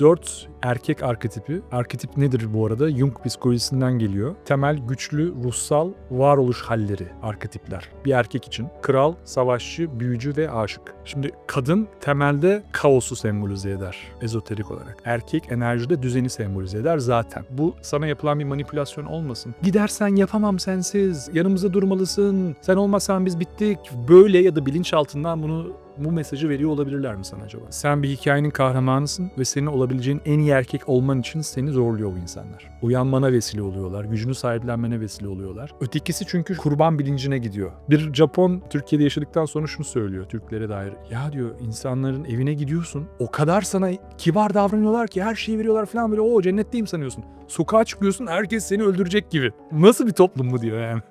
Dört erkek arketipi. Arketip nedir bu arada? Jung psikolojisinden geliyor. Temel, güçlü, ruhsal, varoluş halleri arketipler. Bir erkek için kral, savaşçı, büyücü ve aşık. Şimdi kadın temelde kaosu sembolize eder ezoterik olarak. Erkek enerjide düzeni sembolize eder zaten. Bu sana yapılan bir manipülasyon olmasın. Gidersen yapamam sensiz, yanımızda durmalısın, sen olmasan biz bittik. Böyle ya da bilinçaltından bunu bu mesajı veriyor olabilirler mi sana acaba? Sen bir hikayenin kahramanısın ve senin olabileceğin en iyi erkek olman için seni zorluyor bu insanlar. Uyanmana vesile oluyorlar, gücünü sahiplenmene vesile oluyorlar. Ötekisi çünkü kurban bilincine gidiyor. Bir Japon Türkiye'de yaşadıktan sonra şunu söylüyor Türklere dair. Ya diyor insanların evine gidiyorsun. O kadar sana kibar davranıyorlar ki her şeyi veriyorlar falan böyle o cennetteyim sanıyorsun. Sokağa çıkıyorsun herkes seni öldürecek gibi. Nasıl bir toplum bu diyor yani.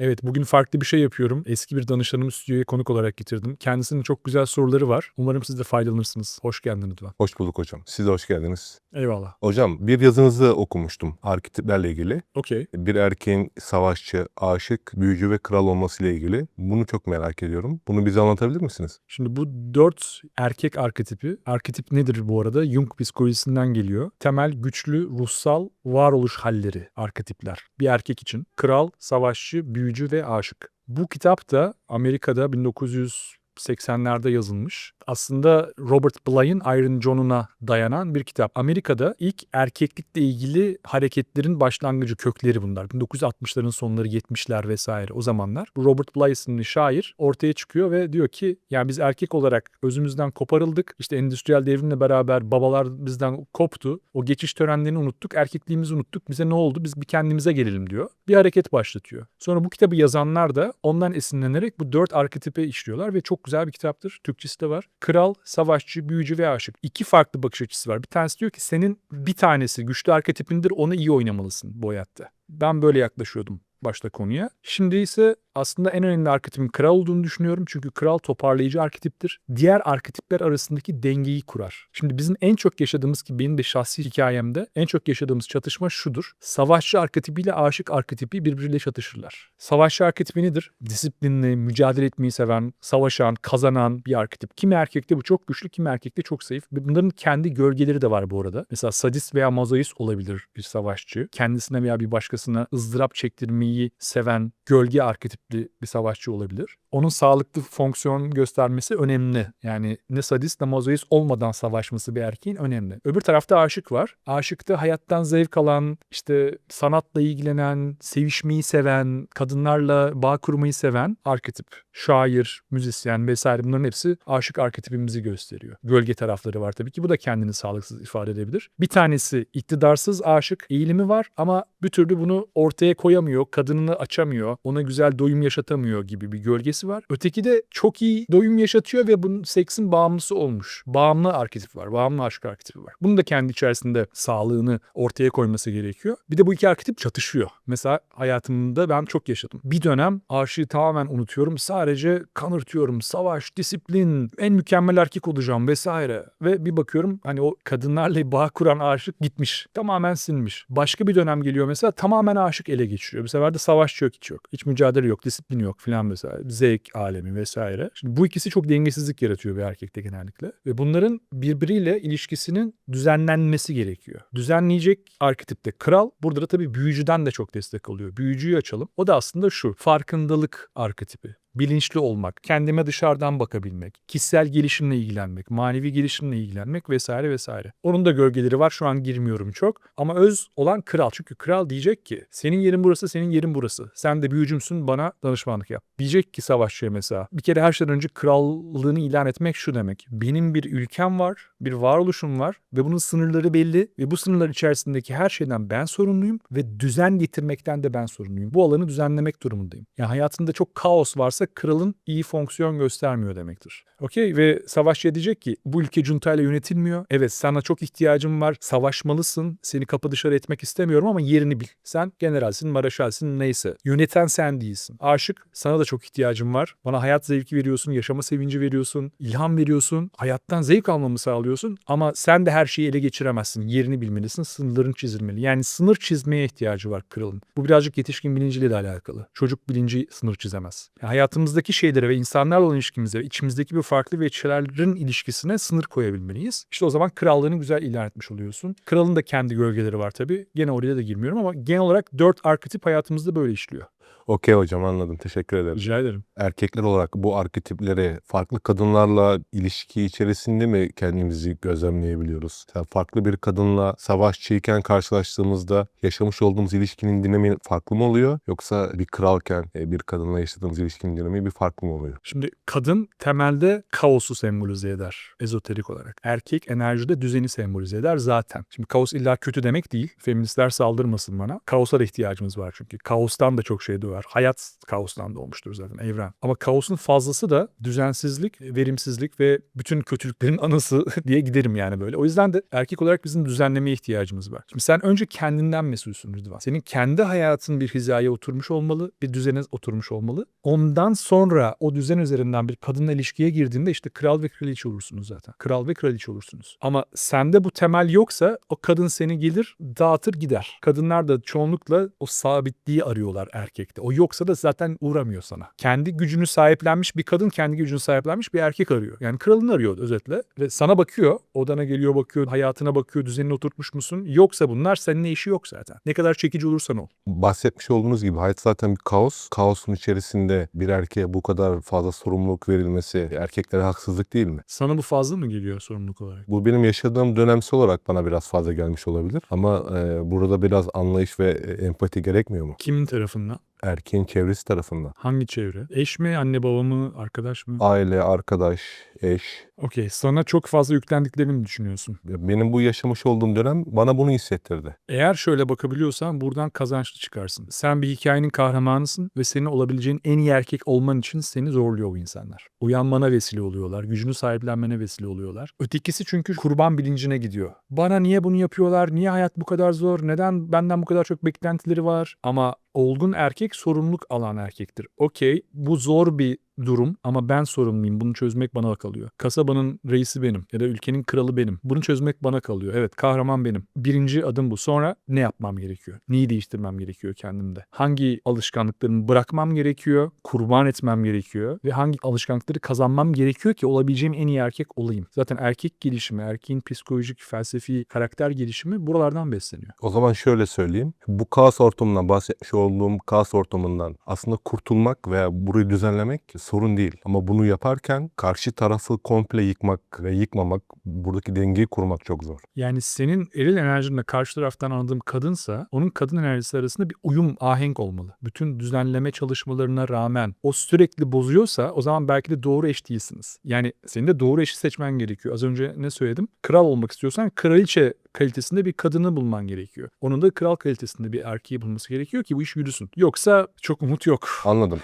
Evet bugün farklı bir şey yapıyorum. Eski bir danışanımı stüdyoya konuk olarak getirdim. Kendisinin çok güzel soruları var. Umarım siz de faydalanırsınız. Hoş geldin lütfen. Hoş bulduk hocam. Siz de hoş geldiniz. Eyvallah. Hocam bir yazınızı okumuştum arketiplerle ilgili. Okey. Bir erkeğin savaşçı, aşık, büyücü ve kral olmasıyla ilgili. Bunu çok merak ediyorum. Bunu bize anlatabilir misiniz? Şimdi bu dört erkek arketipi. Arketip nedir bu arada? Jung psikolojisinden geliyor. Temel, güçlü, ruhsal, varoluş halleri arketipler. Bir erkek için kral, savaşçı, büyücü ve aşık. Bu kitap da Amerika'da 1980'lerde yazılmış. Aslında Robert Bly'ın Iron John'una dayanan bir kitap. Amerika'da ilk erkeklikle ilgili hareketlerin başlangıcı kökleri bunlar. 1960'ların sonları 70'ler vesaire o zamanlar. Robert Bly isimli şair ortaya çıkıyor ve diyor ki yani biz erkek olarak özümüzden koparıldık. İşte endüstriyel devrimle beraber babalar bizden koptu. O geçiş törenlerini unuttuk. Erkekliğimizi unuttuk. Bize ne oldu? Biz bir kendimize gelelim diyor. Bir hareket başlatıyor. Sonra bu kitabı yazanlar da ondan esinlenerek bu dört arketipe işliyorlar ve çok güzel bir kitaptır. Türkçesi de var. Kral, savaşçı, büyücü ve aşık. İki farklı bakış açısı var. Bir tanesi diyor ki senin bir tanesi güçlü arketipindir onu iyi oynamalısın bu hayatta. Ben böyle yaklaşıyordum başta konuya. Şimdi ise aslında en önemli arketipin kral olduğunu düşünüyorum. Çünkü kral toparlayıcı arketiptir. Diğer arketipler arasındaki dengeyi kurar. Şimdi bizim en çok yaşadığımız ki benim de şahsi hikayemde en çok yaşadığımız çatışma şudur. Savaşçı arketipiyle aşık arketipi birbiriyle çatışırlar. Savaşçı arketipi nedir? Disiplinli, mücadele etmeyi seven, savaşan, kazanan bir arketip. Kimi erkekte bu çok güçlü, kimi erkekte çok zayıf. Bunların kendi gölgeleri de var bu arada. Mesela sadist veya mazoist olabilir bir savaşçı. Kendisine veya bir başkasına ızdırap çektirmeyi seven gölge arketipli bir savaşçı olabilir. Onun sağlıklı fonksiyon göstermesi önemli. Yani ne sadist ne mazoist olmadan savaşması bir erkeğin önemli. Öbür tarafta aşık var. Aşıkta hayattan zevk alan, işte sanatla ilgilenen, sevişmeyi seven, kadınlarla bağ kurmayı seven arketip. Şair, müzisyen vesaire bunların hepsi aşık arketipimizi gösteriyor. Gölge tarafları var tabii ki. Bu da kendini sağlıksız ifade edebilir. Bir tanesi iktidarsız aşık eğilimi var ama bir türlü bunu ortaya koyamıyor, kadınını açamıyor, ona güzel doyum yaşatamıyor gibi bir gölgesi var. Öteki de çok iyi doyum yaşatıyor ve bunun seksin bağımlısı olmuş. Bağımlı arketip var, bağımlı aşk arketipi var. Bunun da kendi içerisinde sağlığını ortaya koyması gerekiyor. Bir de bu iki arketip çatışıyor. Mesela hayatımda ben çok yaşadım. Bir dönem aşığı tamamen unutuyorum. Sadece kanırtıyorum. Savaş, disiplin, en mükemmel erkek olacağım vesaire. Ve bir bakıyorum hani o kadınlarla bağ kuran aşık gitmiş. Tamamen sinmiş. Başka bir dönem geliyor mesela tamamen aşık ele geçiriyor. Bu sefer de savaş yok hiç yok. Hiç mücadele yok, disiplin yok filan mesela. Zevk alemi vesaire. Şimdi bu ikisi çok dengesizlik yaratıyor bir erkekte genellikle. Ve bunların birbiriyle ilişkisinin düzenlenmesi gerekiyor. Düzenleyecek arketipte kral. Burada da tabii büyücüden de çok destek alıyor. Büyücüyü açalım. O da aslında şu. Farkındalık arketipi bilinçli olmak, kendime dışarıdan bakabilmek, kişisel gelişimle ilgilenmek, manevi gelişimle ilgilenmek vesaire vesaire. Onun da gölgeleri var şu an girmiyorum çok ama öz olan kral. Çünkü kral diyecek ki senin yerin burası, senin yerin burası. Sen de büyücümsün bana danışmanlık yap. Diyecek ki savaşçıya mesela. Bir kere her şeyden önce krallığını ilan etmek şu demek. Benim bir ülkem var, bir varoluşum var ve bunun sınırları belli ve bu sınırlar içerisindeki her şeyden ben sorumluyum ve düzen getirmekten de ben sorumluyum. Bu alanı düzenlemek durumundayım. Yani hayatında çok kaos varsa kralın iyi fonksiyon göstermiyor demektir. Okey ve savaşçı diyecek ki bu ülke cuntayla yönetilmiyor. Evet sana çok ihtiyacım var. Savaşmalısın. Seni kapı dışarı etmek istemiyorum ama yerini bil. Sen generalsin, maraşalsin neyse. Yöneten sen değilsin. Aşık sana da çok ihtiyacım var. Bana hayat zevki veriyorsun, yaşama sevinci veriyorsun, ilham veriyorsun. Hayattan zevk almamı sağlıyorsun ama sen de her şeyi ele geçiremezsin. Yerini bilmelisin, sınırların çizilmeli. Yani sınır çizmeye ihtiyacı var kralın. Bu birazcık yetişkin bilinciyle de alakalı. Çocuk bilinci sınır çizemez. Yani hayat hayatımızdaki şeylere ve insanlarla olan ilişkimize, içimizdeki bir farklı veçelerin ilişkisine sınır koyabilmeliyiz. İşte o zaman krallığını güzel ilan etmiş oluyorsun. Kralın da kendi gölgeleri var tabii. Gene oraya da girmiyorum ama genel olarak dört arketip hayatımızda böyle işliyor. Okey hocam anladım. Teşekkür ederim. Rica ederim. Erkekler olarak bu arketipleri farklı kadınlarla ilişki içerisinde mi kendimizi gözlemleyebiliyoruz? Yani farklı bir kadınla savaşçıyken karşılaştığımızda yaşamış olduğumuz ilişkinin dinamiği farklı mı oluyor? Yoksa bir kralken e, bir kadınla yaşadığımız ilişkinin dinamiği bir farklı mı oluyor? Şimdi kadın temelde kaosu sembolize eder ezoterik olarak. Erkek enerjide düzeni sembolize eder zaten. Şimdi kaos illa kötü demek değil. Feministler saldırmasın bana. Kaosa da ihtiyacımız var çünkü. Kaostan da çok şey doğar. Hayat kaostan doğmuştur zaten evren. Ama kaosun fazlası da düzensizlik, verimsizlik ve bütün kötülüklerin anası diye giderim yani böyle. O yüzden de erkek olarak bizim düzenlemeye ihtiyacımız var. Şimdi sen önce kendinden mesulsün Rıdvan. Senin kendi hayatın bir hizaya oturmuş olmalı, bir düzene oturmuş olmalı. Ondan sonra o düzen üzerinden bir kadınla ilişkiye girdiğinde işte kral ve kraliçe olursunuz zaten. Kral ve kraliçe olursunuz. Ama sende bu temel yoksa o kadın seni gelir dağıtır gider. Kadınlar da çoğunlukla o sabitliği arıyorlar erkekte. O yoksa da zaten uğramıyor sana. Kendi gücünü sahiplenmiş bir kadın kendi gücünü sahiplenmiş bir erkek arıyor. Yani kralını arıyor özetle. Ve sana bakıyor. Odana geliyor bakıyor. Hayatına bakıyor. Düzenini oturtmuş musun? Yoksa bunlar seninle işi yok zaten. Ne kadar çekici olursan ol. Bahsetmiş olduğunuz gibi hayat zaten bir kaos. Kaosun içerisinde bir erkeğe bu kadar fazla sorumluluk verilmesi erkeklere haksızlık değil mi? Sana bu fazla mı geliyor sorumluluk olarak? Bu benim yaşadığım dönemsel olarak bana biraz fazla gelmiş olabilir. Ama e, burada biraz anlayış ve empati gerekmiyor mu? Kimin tarafından? Erkeğin çevresi tarafından. Hangi çevre? Eş mi, anne baba mı, arkadaş mı? Aile, arkadaş, eş. Okey, sana çok fazla yüklendiklerini mi düşünüyorsun? Benim bu yaşamış olduğum dönem bana bunu hissettirdi. Eğer şöyle bakabiliyorsan buradan kazançlı çıkarsın. Sen bir hikayenin kahramanısın ve senin olabileceğin en iyi erkek olman için seni zorluyor bu insanlar. Uyanmana vesile oluyorlar, gücünü sahiplenmene vesile oluyorlar. Ötekisi çünkü kurban bilincine gidiyor. Bana niye bunu yapıyorlar, niye hayat bu kadar zor, neden benden bu kadar çok beklentileri var? Ama olgun erkek sorumluluk alan erkektir. Okey, bu zor bir durum ama ben sorumluyum. Bunu çözmek bana kalıyor. Kasabanın reisi benim ya da ülkenin kralı benim. Bunu çözmek bana kalıyor. Evet kahraman benim. Birinci adım bu. Sonra ne yapmam gerekiyor? Neyi değiştirmem gerekiyor kendimde? Hangi alışkanlıklarımı bırakmam gerekiyor? Kurban etmem gerekiyor? Ve hangi alışkanlıkları kazanmam gerekiyor ki olabileceğim en iyi erkek olayım? Zaten erkek gelişimi, erkeğin psikolojik, felsefi, karakter gelişimi buralardan besleniyor. O zaman şöyle söyleyeyim. Bu kaos ortamından bahsetmiş olduğum kaos ortamından aslında kurtulmak veya burayı düzenlemek sorun değil. Ama bunu yaparken karşı tarafı komple yıkmak ve yıkmamak, buradaki dengeyi kurmak çok zor. Yani senin eril enerjinle karşı taraftan anladığım kadınsa onun kadın enerjisi arasında bir uyum, ahenk olmalı. Bütün düzenleme çalışmalarına rağmen o sürekli bozuyorsa o zaman belki de doğru eş değilsiniz. Yani senin de doğru eşi seçmen gerekiyor. Az önce ne söyledim? Kral olmak istiyorsan kraliçe kalitesinde bir kadını bulman gerekiyor. Onun da kral kalitesinde bir erkeği bulması gerekiyor ki bu iş yürüsün. Yoksa çok umut yok. Anladım.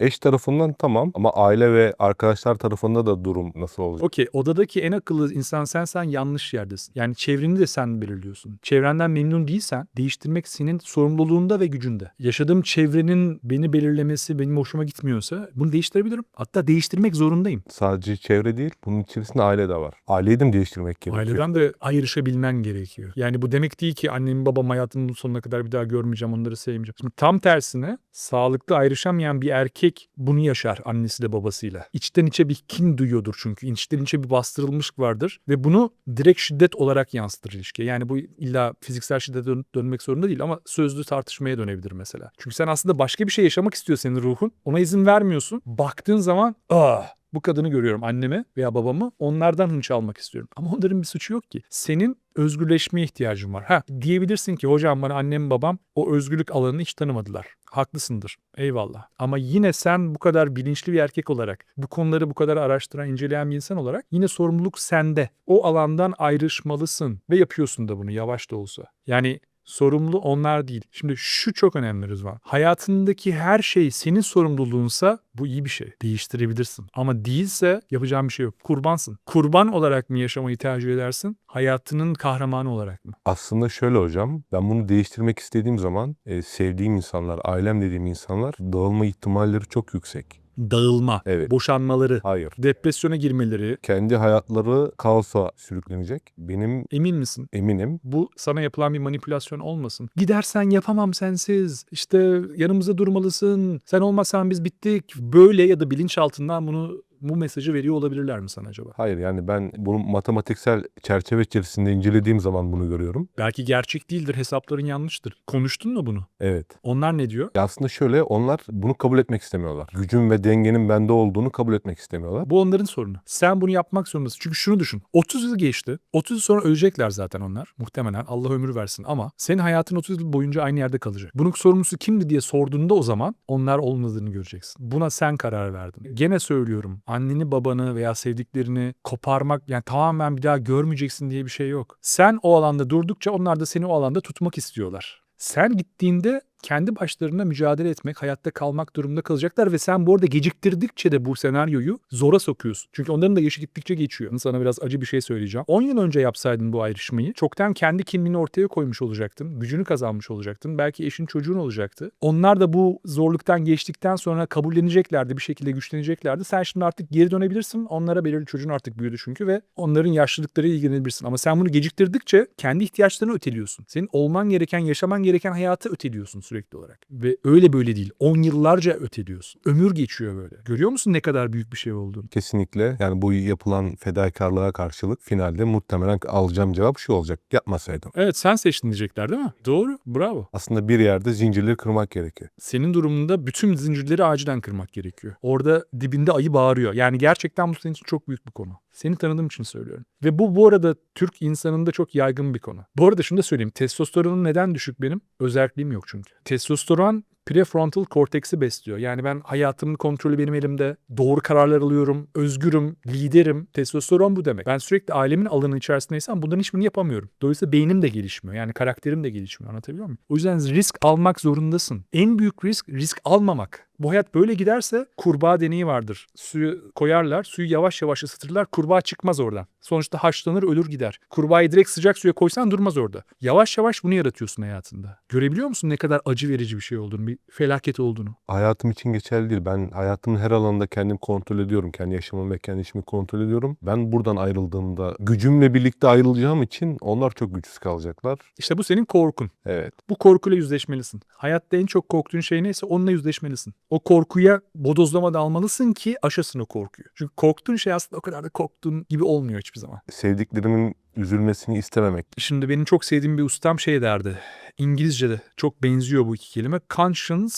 Eş tarafından tamam ama aile ve arkadaşlar tarafında da durum nasıl olacak? Okey odadaki en akıllı insan sensen yanlış yerdesin. Yani çevreni de sen belirliyorsun. Çevrenden memnun değilsen değiştirmek senin sorumluluğunda ve gücünde. Yaşadığım çevrenin beni belirlemesi benim hoşuma gitmiyorsa bunu değiştirebilirim. Hatta değiştirmek zorundayım. Sadece çevre değil, bunun içerisinde aile de var. Aileyi de mi değiştirmek gerekiyor? Aileden de ayrışabilmen gerekiyor. Yani bu demek değil ki annem babam hayatımın sonuna kadar bir daha görmeyeceğim, onları sevmeyeceğim. Şimdi tam tersine sağlıklı ayrışamayan bir erkek bunu yaşar annesiyle babasıyla. İçten içe bir kin duyuyordur çünkü. İçten içe bir bastırılmışlık vardır ve bunu direkt şiddet olarak yansıtır ilişkiye. Yani bu illa fiziksel şiddete dön- dönmek zorunda değil ama sözlü tartışmaya dönebilir mesela. Çünkü sen aslında başka bir şey yaşamak istiyor senin ruhun. Ona izin vermiyorsun. Baktığın zaman ah bu kadını görüyorum annemi veya babamı onlardan hınç almak istiyorum. Ama onların bir suçu yok ki. Senin özgürleşmeye ihtiyacın var. Ha diyebilirsin ki hocam bana annem babam o özgürlük alanını hiç tanımadılar. Haklısındır. Eyvallah. Ama yine sen bu kadar bilinçli bir erkek olarak, bu konuları bu kadar araştıran, inceleyen bir insan olarak yine sorumluluk sende. O alandan ayrışmalısın ve yapıyorsun da bunu yavaş da olsa. Yani sorumlu onlar değil. Şimdi şu çok önemli Rızvan. Hayatındaki her şey senin sorumluluğunsa bu iyi bir şey. Değiştirebilirsin. Ama değilse yapacağın bir şey yok. Kurbansın. Kurban olarak mı yaşamayı tercih edersin? Hayatının kahramanı olarak mı? Aslında şöyle hocam, ben bunu değiştirmek istediğim zaman e, sevdiğim insanlar, ailem dediğim insanlar dağılma ihtimalleri çok yüksek. Dağılma, Evet. boşanmaları, Hayır. depresyona girmeleri. Kendi hayatları kaosa sürüklenecek. Benim Emin misin? eminim Bu sana yapılan bir manipülasyon olmasın. Gidersen yapamam sensiz. İşte yanımızda durmalısın. Sen olmasan biz bittik. Böyle ya da bilinçaltından bunu bu mesajı veriyor olabilirler mi sana acaba? Hayır yani ben bunu matematiksel çerçeve içerisinde incelediğim zaman bunu görüyorum. Belki gerçek değildir, hesapların yanlıştır. Konuştun mu bunu? Evet. Onlar ne diyor? Ya aslında şöyle onlar bunu kabul etmek istemiyorlar. Gücün ve dengenin bende olduğunu kabul etmek istemiyorlar. Bu onların sorunu. Sen bunu yapmak zorundasın. Çünkü şunu düşün. 30 yıl geçti. 30 yıl sonra ölecekler zaten onlar. Muhtemelen Allah ömür versin ama senin hayatın 30 yıl boyunca aynı yerde kalacak. Bunun sorumlusu kimdi diye sorduğunda o zaman onlar olmadığını göreceksin. Buna sen karar verdin. Gene söylüyorum. Anneni babanı veya sevdiklerini koparmak yani tamamen bir daha görmeyeceksin diye bir şey yok. Sen o alanda durdukça onlar da seni o alanda tutmak istiyorlar. Sen gittiğinde kendi başlarına mücadele etmek, hayatta kalmak durumunda kalacaklar ve sen bu arada geciktirdikçe de bu senaryoyu zora sokuyorsun. Çünkü onların da yaşı gittikçe geçiyor. Sana biraz acı bir şey söyleyeceğim. 10 yıl önce yapsaydın bu ayrışmayı çoktan kendi kimliğini ortaya koymuş olacaktın. Gücünü kazanmış olacaktın. Belki eşin çocuğun olacaktı. Onlar da bu zorluktan geçtikten sonra kabulleneceklerdi. Bir şekilde güçleneceklerdi. Sen şimdi artık geri dönebilirsin. Onlara belirli çocuğun artık büyüdü çünkü ve onların yaşlılıklarıyla ilgilenebilirsin. Ama sen bunu geciktirdikçe kendi ihtiyaçlarını öteliyorsun. Senin olman gereken, yaşaman gereken hayatı öteliyorsun sürekli olarak. Ve öyle böyle değil. 10 yıllarca öteliyorsun. Ömür geçiyor böyle. Görüyor musun ne kadar büyük bir şey olduğunu? Kesinlikle yani bu yapılan fedakarlığa karşılık finalde muhtemelen alacağım cevap şu olacak. Yapmasaydım. Evet sen seçtin diyecekler değil mi? Doğru. Bravo. Aslında bir yerde zincirleri kırmak gerekiyor. Senin durumunda bütün zincirleri acilen kırmak gerekiyor. Orada dibinde ayı bağırıyor. Yani gerçekten bu senin için çok büyük bir konu. Seni tanıdığım için söylüyorum. Ve bu bu arada Türk insanında çok yaygın bir konu. Bu arada şunu da söyleyeyim. Testosteronum neden düşük benim? Özelliğim yok çünkü. Testosteron prefrontal korteksi besliyor. Yani ben hayatımın kontrolü benim elimde. Doğru kararlar alıyorum. Özgürüm. Liderim. Testosteron bu demek. Ben sürekli ailemin alanı içerisindeysem bunların hiçbirini yapamıyorum. Dolayısıyla beynim de gelişmiyor. Yani karakterim de gelişmiyor. Anlatabiliyor muyum? O yüzden risk almak zorundasın. En büyük risk risk almamak. Bu hayat böyle giderse kurbağa deneyi vardır. Suyu koyarlar, suyu yavaş yavaş ısıtırlar, kurbağa çıkmaz oradan. Sonuçta haşlanır, ölür gider. Kurbağayı direkt sıcak suya koysan durmaz orada. Yavaş yavaş bunu yaratıyorsun hayatında. Görebiliyor musun ne kadar acı verici bir şey olduğunu, bir felaket olduğunu? Hayatım için geçerli değil. Ben hayatımın her alanında kendimi kontrol ediyorum. Kendi yaşamımı ve kendi işimi kontrol ediyorum. Ben buradan ayrıldığımda gücümle birlikte ayrılacağım için onlar çok güçsüz kalacaklar. İşte bu senin korkun. Evet. Bu korkuyla yüzleşmelisin. Hayatta en çok korktuğun şey neyse onunla yüzleşmelisin. O korkuya bodozlama da almalısın ki aşasın o korkuyu. Çünkü korktuğun şey aslında o kadar da korktuğun gibi olmuyor hiçbir zaman. Sevdiklerimin üzülmesini istememek. Şimdi benim çok sevdiğim bir ustam şey derdi. İngilizce'de çok benziyor bu iki kelime. Conscience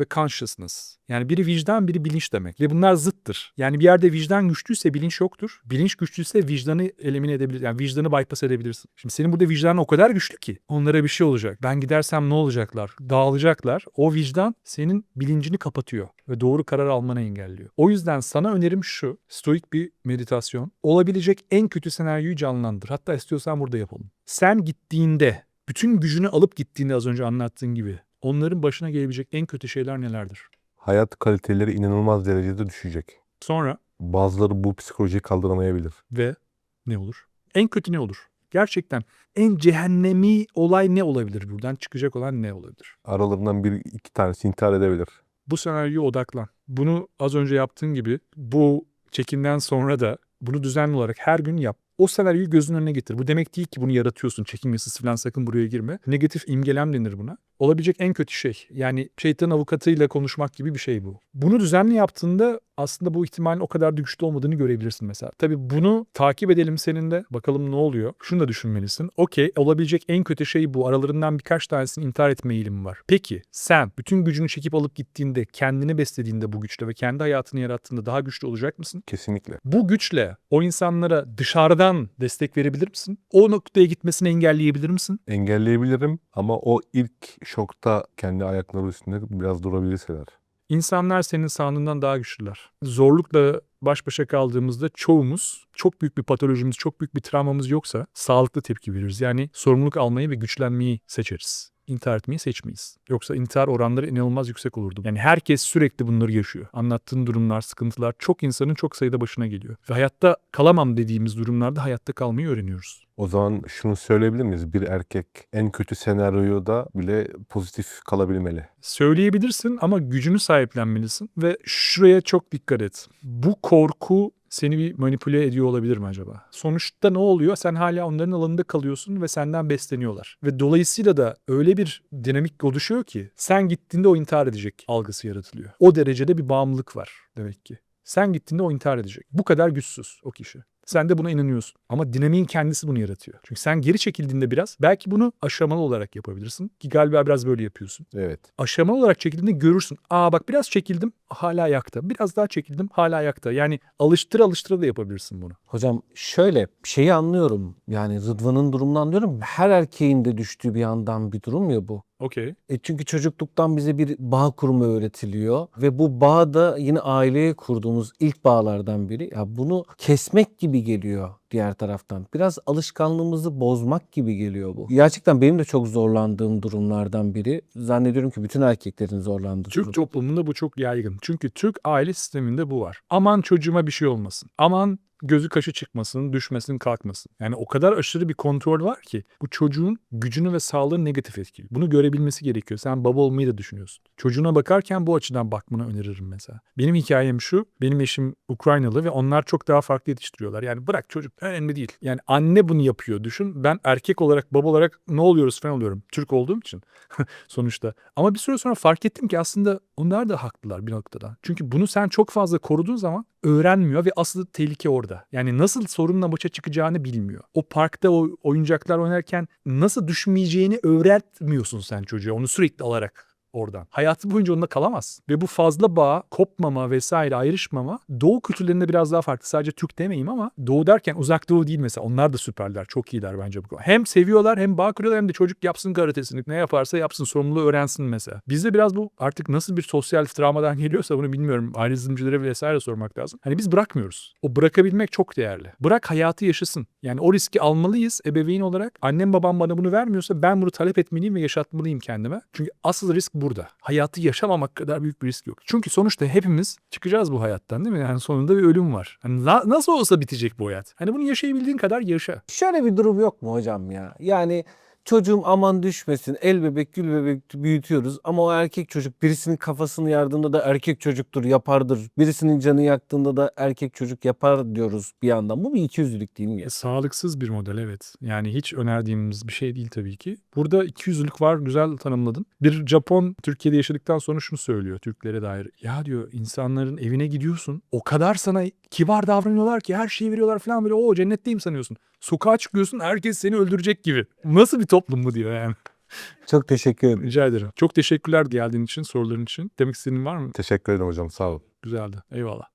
ve consciousness. Yani biri vicdan, biri bilinç demek. Ve bunlar zıttır. Yani bir yerde vicdan güçlüyse bilinç yoktur. Bilinç güçlüyse vicdanı elimine edebilir. Yani vicdanı bypass edebilirsin. Şimdi senin burada vicdanın o kadar güçlü ki onlara bir şey olacak. Ben gidersem ne olacaklar? Dağılacaklar. O vicdan senin bilincini kapatıyor ve doğru karar almanı engelliyor. O yüzden sana önerim şu. Stoik bir meditasyon. Olabilecek en kötü senaryoyu canlandır. Hatta istiyorsan burada yapalım. Sen gittiğinde, bütün gücünü alıp gittiğinde az önce anlattığın gibi onların başına gelebilecek en kötü şeyler nelerdir? Hayat kaliteleri inanılmaz derecede düşecek. Sonra Bazıları bu psikolojiyi kaldıramayabilir. ve ne olur? En kötü ne olur? Gerçekten en cehennemi olay ne olabilir? Buradan çıkacak olan ne olabilir? Aralarından bir iki tanesi intihar edebilir. Bu senaryoya odaklan. Bunu az önce yaptığın gibi bu çekimden sonra da bunu düzenli olarak her gün yap. O senaryoyu gözünün önüne getir. Bu demek değil ki bunu yaratıyorsun. Çekim yasası falan sakın buraya girme. Negatif imgelem denir buna. Olabilecek en kötü şey. Yani şeytan avukatıyla konuşmak gibi bir şey bu. Bunu düzenli yaptığında aslında bu ihtimalin o kadar da güçlü olmadığını görebilirsin mesela. Tabii bunu takip edelim senin de. Bakalım ne oluyor. Şunu da düşünmelisin. Okey olabilecek en kötü şey bu. Aralarından birkaç tanesinin intihar etme eğilimi var. Peki sen bütün gücünü çekip alıp gittiğinde, kendini beslediğinde bu güçle ve kendi hayatını yarattığında daha güçlü olacak mısın? Kesinlikle. Bu güçle o insanlara dışarıdan destek verebilir misin? O noktaya gitmesini engelleyebilir misin? Engelleyebilirim ama o ilk şokta kendi ayakları üstünde biraz durabilirseler. İnsanlar senin sandığından daha güçlüler. Zorlukla baş başa kaldığımızda çoğumuz çok büyük bir patolojimiz, çok büyük bir travmamız yoksa sağlıklı tepki veririz. Yani sorumluluk almayı ve güçlenmeyi seçeriz. İntihar etmeyi seçmeyiz. Yoksa intihar oranları inanılmaz yüksek olurdu. Yani herkes sürekli bunları yaşıyor. Anlattığın durumlar, sıkıntılar çok insanın çok sayıda başına geliyor. Ve hayatta kalamam dediğimiz durumlarda hayatta kalmayı öğreniyoruz. O zaman şunu söyleyebilir miyiz? Bir erkek en kötü senaryoda bile pozitif kalabilmeli. Söyleyebilirsin ama gücünü sahiplenmelisin ve şuraya çok dikkat et. Bu korku seni bir manipüle ediyor olabilir mi acaba? Sonuçta ne oluyor? Sen hala onların alanında kalıyorsun ve senden besleniyorlar. Ve dolayısıyla da öyle bir dinamik oluşuyor ki sen gittiğinde o intihar edecek algısı yaratılıyor. O derecede bir bağımlılık var demek ki. Sen gittiğinde o intihar edecek. Bu kadar güçsüz o kişi. Sen de buna inanıyorsun. Ama dinamiğin kendisi bunu yaratıyor. Çünkü sen geri çekildiğinde biraz belki bunu aşamalı olarak yapabilirsin. Ki galiba biraz böyle yapıyorsun Evet. aşamalı olarak çekildiğinde görürsün. Aa bak biraz çekildim hala ayakta. Biraz daha çekildim hala ayakta. Yani alıştıra alıştıra da yapabilirsin bunu. Hocam şöyle şeyi anlıyorum. Yani Rıdvan'ın durumunu anlıyorum. Her erkeğin de düştüğü bir yandan bir durum ya bu. Okey. E çünkü çocukluktan bize bir bağ kurma öğretiliyor ve bu bağ da yine aileye kurduğumuz ilk bağlardan biri. Ya bunu kesmek gibi geliyor diğer taraftan. Biraz alışkanlığımızı bozmak gibi geliyor bu. Gerçekten benim de çok zorlandığım durumlardan biri. Zannediyorum ki bütün erkeklerin zorlandığı Türk durum. toplumunda bu çok yaygın. Çünkü Türk aile sisteminde bu var. Aman çocuğuma bir şey olmasın. Aman gözü kaşı çıkmasın, düşmesin, kalkmasın. Yani o kadar aşırı bir kontrol var ki bu çocuğun gücünü ve sağlığını negatif etkiliyor. Bunu görebilmesi gerekiyor. Sen baba olmayı da düşünüyorsun. Çocuğuna bakarken bu açıdan bakmanı öneririm mesela. Benim hikayem şu. Benim eşim Ukraynalı ve onlar çok daha farklı yetiştiriyorlar. Yani bırak çocuk önemli değil. Yani anne bunu yapıyor düşün. Ben erkek olarak baba olarak ne oluyoruz falan oluyorum. Türk olduğum için sonuçta. Ama bir süre sonra fark ettim ki aslında onlar da haklılar bir noktada. Çünkü bunu sen çok fazla koruduğun zaman öğrenmiyor ve asıl tehlike orada. Yani nasıl sorunla başa çıkacağını bilmiyor. O parkta o oyuncaklar oynarken nasıl düşmeyeceğini öğretmiyorsun sen çocuğa onu sürekli alarak oradan. Hayatı boyunca onunla kalamaz. Ve bu fazla bağ, kopmama vesaire ayrışmama doğu kültürlerinde biraz daha farklı. Sadece Türk demeyeyim ama doğu derken uzak doğu değil mesela. Onlar da süperler. Çok iyiler bence bu konuda. Hem seviyorlar hem bağ kuruyorlar hem de çocuk yapsın karatesini. Ne yaparsa yapsın sorumluluğu öğrensin mesela. Bizde biraz bu artık nasıl bir sosyal travmadan geliyorsa bunu bilmiyorum. Aile izimcilere vesaire sormak lazım. Hani biz bırakmıyoruz. O bırakabilmek çok değerli. Bırak hayatı yaşasın. Yani o riski almalıyız ebeveyn olarak. Annem babam bana bunu vermiyorsa ben bunu talep etmeliyim ve yaşatmalıyım kendime. Çünkü asıl risk burada. Hayatı yaşamamak kadar büyük bir risk yok. Çünkü sonuçta hepimiz çıkacağız bu hayattan değil mi? Yani sonunda bir ölüm var. Hani na- nasıl olsa bitecek bu hayat. Hani bunu yaşayabildiğin kadar yaşa. Şöyle bir durum yok mu hocam ya? Yani çocuğum aman düşmesin, el bebek gül bebek büyütüyoruz ama o erkek çocuk birisinin kafasını yardığında da erkek çocuktur yapardır. Birisinin canı yaktığında da erkek çocuk yapar diyoruz bir yandan. Bu bir ikiyüzlülük değil mi? sağlıksız bir model evet. Yani hiç önerdiğimiz bir şey değil tabii ki. Burada ikiyüzlülük var güzel tanımladın. Bir Japon Türkiye'de yaşadıktan sonra şunu söylüyor Türklere dair. Ya diyor insanların evine gidiyorsun. O kadar sana kibar davranıyorlar ki her şeyi veriyorlar falan böyle o cennetteyim sanıyorsun. Sokağa çıkıyorsun herkes seni öldürecek gibi. Nasıl bir toplum bu diyor yani. Çok teşekkür ederim. Rica ederim. Çok teşekkürler geldiğin için, soruların için. Demek istediğin var mı? Teşekkür ederim hocam. Sağ olun. Güzeldi. Eyvallah.